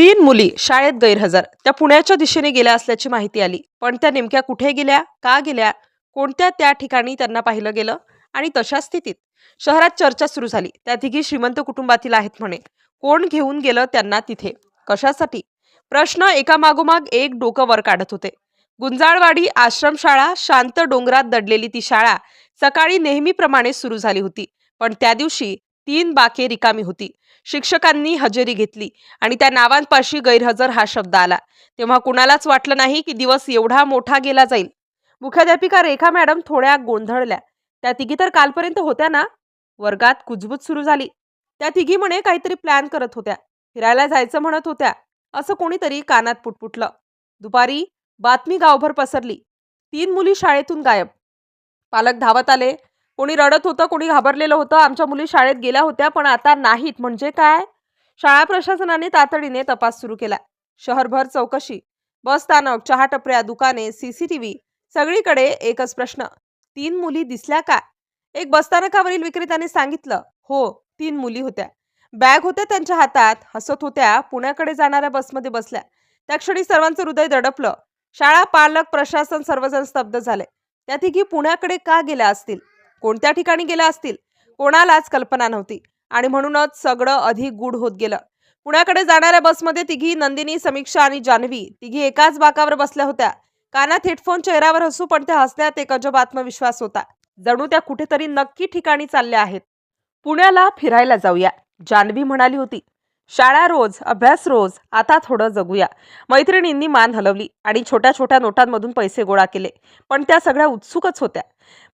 तीन मुली शाळेत गैरहजर. त्या पुण्याच्या दिशेने गेल्या असल्याची माहिती आली. पण त्या नेमक्या कुठे गेल्या का गेल्या कोणत्या त्या ठिकाणी त्यांना पाहिलं गेलं आणि तशा स्थितीत शहरात चर्चा सुरू झाली. त्या तिघी श्रीमंत कुटुंबातील आहेत म्हणे. कोण घेऊन गेलं त्यांना तिथे? कशासाठी? प्रश्न एकामागोमाग एक डोकं वर काढत होते. गुंजाळवाडी आश्रमशाळा शांत डोंगरात दडलेली ती शाळा सकाळी नेहमीप्रमाणे सुरू झाली होती. पण त्या दिवशी तीन बाके रिकामी होती. शिक्षकांनी हजेरी घेतली आणि त्या नावांपाशी गैरहजर हा शब्द आला. तेव्हा कुणालाच वाटलं नाही की दिवस एवढा मोठा गेला जाईल. मुख्याध्यापिका रेखा मॅडम थोड्या गोंधळल्या. त्या तिघी तर कालपर्यंत होत्या ना? वर्गात कुजबूज सुरू झाली. त्या तिघी म्हणे काहीतरी प्लॅन करत होत्या. फिरायला जायचं म्हणत होत्या. असं कोणीतरी कानात पुटपुटलं. दुपारी बातमी गावभर पसरली. तीन मुली शाळेतून गायब. पालक धावत आले. कोणी रडत होतं कोणी घाबरलेलं होतं. आमच्या मुली शाळेत गेल्या होत्या पण आता नाहीत. म्हणजे काय? शाळा प्रशासनाने तातडीने तपास सुरू केला. शहरभर चौकशी. बस स्थानक चहा टपऱ्या दुकाने सीसीटीव्ही सगळीकडे एकच प्रश्न. तीन मुली दिसल्या का एक बसस्थानकावरील विक्रेत्याने सांगितलं हो तीन मुली होत्या. बॅग होत्या त्यांच्या हातात हसत होत्या पुण्याकडे जाणाऱ्या बसमध्ये बसल्या. त्या क्षणी सर्वांचं हृदय दडपलं. शाळा पालक प्रशासन सर्वजण स्तब्ध झाले. त्या तिघी पुण्याकडे का गेल्या असतील? कोणत्या ठिकाणी गेल्या असतील? कोणालाच कल्पना नव्हती. आणि म्हणूनच सगळं अधिक गूढ होत गेलं. पुण्याकडे जाणाऱ्या बसमध्ये तिघी नंदिनी समीक्षा आणि जान्हवी तिघी एकाच बाकावर बसल्या होत्या. कानात हेडफोन चेहऱ्यावर हसू पण त्या हसण्यात एक अजब आत्मविश्वास होता. जणू त्या कुठेतरी नक्की ठिकाणी चालल्या आहेत. पुण्याला फिरायला जाऊया जान्हवी म्हणाली होती. शाळा रोज अभ्यास रोज आता थोडं जगूया. मैत्रिणींनी मान हलवली आणि छोट्या छोट्या नोटांमधून पैसे गोळा केले. पण त्या सगळ्या उत्सुकच होत्या.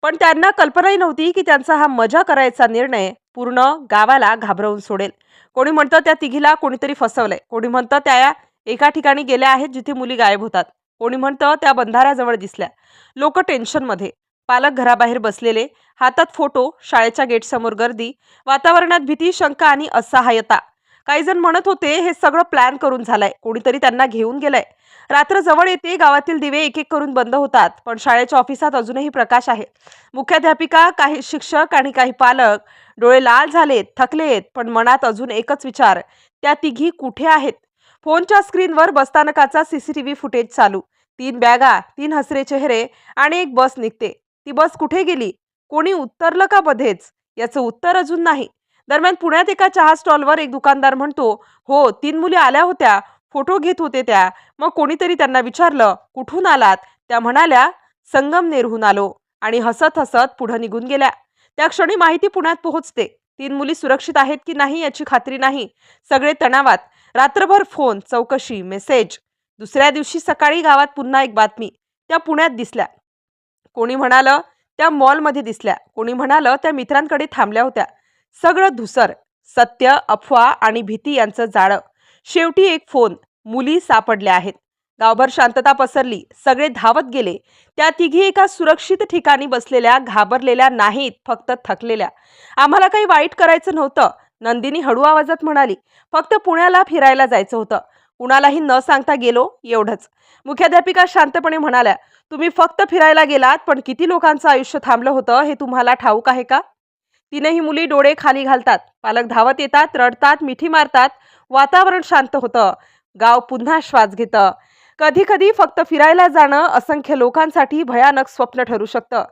पण त्यांना कल्पनाही नव्हती की त्यांचा हा मजा करायचा निर्णय पूर्ण गावाला घाबरवून सोडेल. कोणी म्हणतं त्या तिघीला कोणीतरी फसवलंय. कोणी म्हणतं त्या एका ठिकाणी गेल्या आहेत जिथे मुली गायब होतात. कोणी म्हणतं त्या बंधाऱ्याजवळ दिसल्या. लोक टेन्शनमध्ये. पालक घराबाहेर बसलेले. हातात फोटो शाळेच्या गेटसमोर गर्दी. वातावरणात भीती शंका आणि असहाय्यता काही जण म्हणत होते हे सगळं प्लॅन करून झालंय. कोणीतरी त्यांना घेऊन गेलंय. रात्र जवळ येते गावातील दिवे एक एक करून बंद होतात पण शाळेच्या ऑफिसात अजूनही प्रकाश आहे. मुख्याध्यापिका काही शिक्षक आणि काही पालक डोळे लाल झालेत थकलेत पण मनात अजून एकच विचार त्या तिघी कुठे आहेत? फोनच्या स्क्रीनवर बसस्थानकाचा सीसीटीव्ही फुटेज चालू. तीन बॅगा तीन हसरे चेहरे आणि एक बस निघते. ती बस कुठे गेली? कोणी उत्तरलं का मध्येच? याचं उत्तर अजून नाही. दरम्यान पुण्यात एका चहा स्टॉलवर एक दुकानदार म्हणतो हो तीन मुली आल्या होत्या फोटो घेत होते त्या. मग कोणीतरी त्यांना विचारलं कुठून आलात? त्या म्हणाल्या संगमनेरहून आलो. आणि हसत हसत पुढे निघून गेल्या. त्या क्षणी माहिती पुण्यात पोहोचते. तीन मुली सुरक्षित आहेत की नाही याची खात्री नाही. सगळे तणावात. रात्रभर फोन चौकशी मेसेज. दुसऱ्या दिवशी सकाळी गावात पुन्हा एक बातमी. त्या पुण्यात दिसल्या. कोणी म्हणालं त्या मॉलमध्ये दिसल्या. कोणी म्हणालं त्या मित्रांकडे थांबल्या होत्या. सगळं धुसर सत्य अफवा आणि भीती यांचं जाळं. शेवटी एक फोन मुली सापडल्या आहेत. गावभर शांतता पसरली. सगळे धावत गेले. त्या तिघी एका सुरक्षित ठिकाणी बसलेल्या घाबरलेल्या नाहीत फक्त थकलेल्या. आम्हाला काही वाईट करायचं नव्हतं. नंदिनी हळू आवाजात म्हणाली फक्त पुण्याला फिरायला जायचं होतं. कुणालाही न सांगता गेलो एवढंच. मुख्याध्यापिका शांतपणे म्हणाल्या तुम्ही फक्त फिरायला गेलात पण किती लोकांचं आयुष्य थांबलं होतं हे तुम्हाला ठाऊक आहे का? तीनही मुली डोळे खाली घालतात. पालक धावत येतात रडतात मिठी मारतात. वातावरण शांत होतं. गाव पुन्हा श्वास घेतं. कधी कधी फक्त फिरायला जाणं असंख्य लोकांसाठी भयानक स्वप्न ठरू शकतं.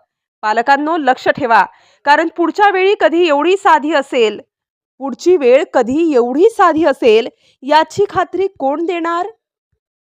पालकांनो लक्ष ठेवा. कारण पुढच्या वेळी कधी एवढी साधी असेल पुढची वेळ कधी एवढी साधी असेल याची खात्री कोण देणार?